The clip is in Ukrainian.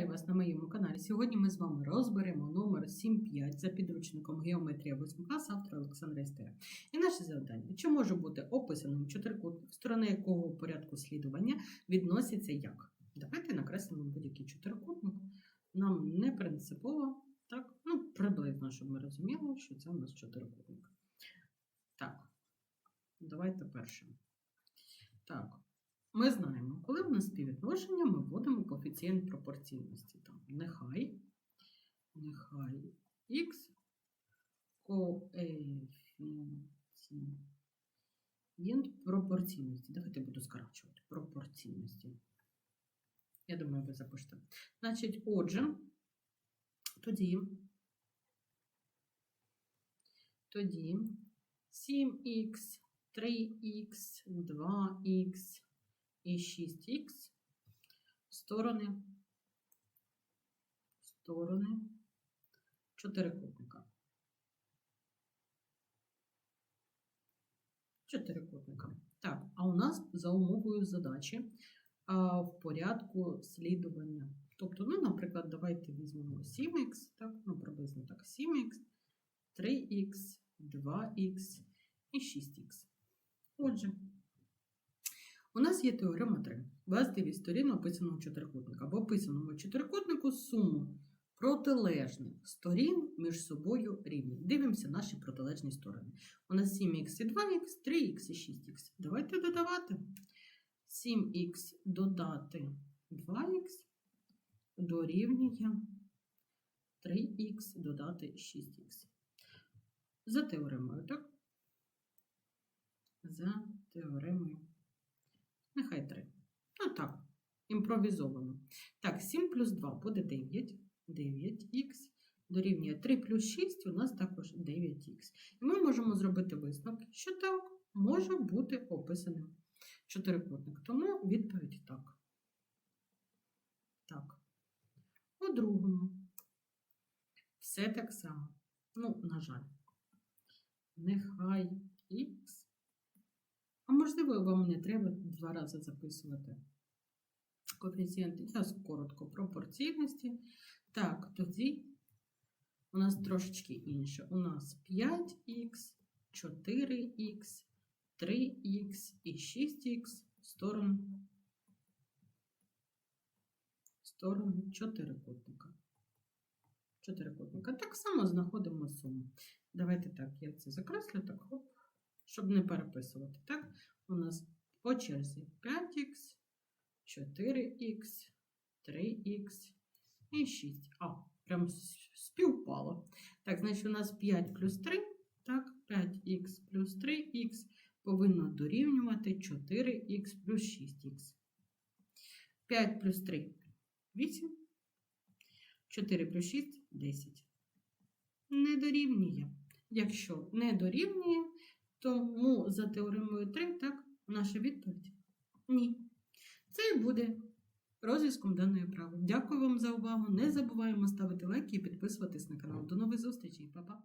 Вітаю вас на моєму каналі. Сьогодні ми з вами розберемо номер 7.5 за підручником Геометрія 8 клас автора Олександра Істера. І наше завдання: чи може бути описаним чотирикутник, сторони якого порядку слідування відносяться як? Давайте накреслимо будь-який чотирикутник. Нам не принципово, так, ну, приблизно, щоб ми розуміли, що це у нас чотирикутник. Так, давайте перше. Так, ми знаємо, коли в нас співвідношення, ми вводимо коефіцієнт пропорційності. Там, нехай, нехай х коефіцієнт пропорційності. Давайте буду скорочувати. Пропорційності. Я думаю, ви запишете. Значить, отже, тоді, тоді 7х, 3х, 2х і 6х сторони, сторони чотирикутника. Чотирикутника. Так, а у нас за умовою задачі а, в порядку слідування. Тобто, ну, наприклад, давайте візьмемо 7х, так, ну, приблизно так, 7х, 3х, 2х і 6х. Отже, у нас є теорема 3. Властивість сторін описаного чотирикутника. В описаному чотирикутнику суму протилежних сторін між собою рівні. Дивимося наші протилежні сторони. У нас 7х і 2х, 3х і 6х. Давайте додавати. 7х додати 2х дорівнює 3х додати 6х. За теоремою, так? За теоремою. Нехай 3. Ну так, імпровізовано. Так, 7 плюс 2 буде 9. 9х дорівнює 3 плюс 6 у нас також 9х. І ми можемо зробити висновок, що так може бути описаним чотирикутник. Тому відповідь так. Так. У другому все так само. Ну, на жаль, нехай х. Можливо, вам не треба два рази записувати коефіцієнти. Я коротко пропорційності. Так, тоді у нас трошечки інше. У нас 5х, 4х, 3х і 6х сторони, сторони чотирикутника. Чотирикутника. Так само знаходимо суму. Давайте так, я це закреслю, так, хоп, щоб не переписувати. Так, у нас по черзі 5х, 4х, 3х і 6. А, прям співпало. Так, значить, у нас 5 плюс 3, так, 5х плюс 3х повинно дорівнювати 4х плюс 6х. 5 плюс 3 8. 4 плюс 6 10. Не дорівнює. Якщо не дорівнює, тому за теоремою 3, так, наша відповідь ні. Це і буде розв'язком даної прави. Дякую вам за увагу. Не забуваємо ставити лайки і підписуватись на канал. До нових зустрічей, Па-па!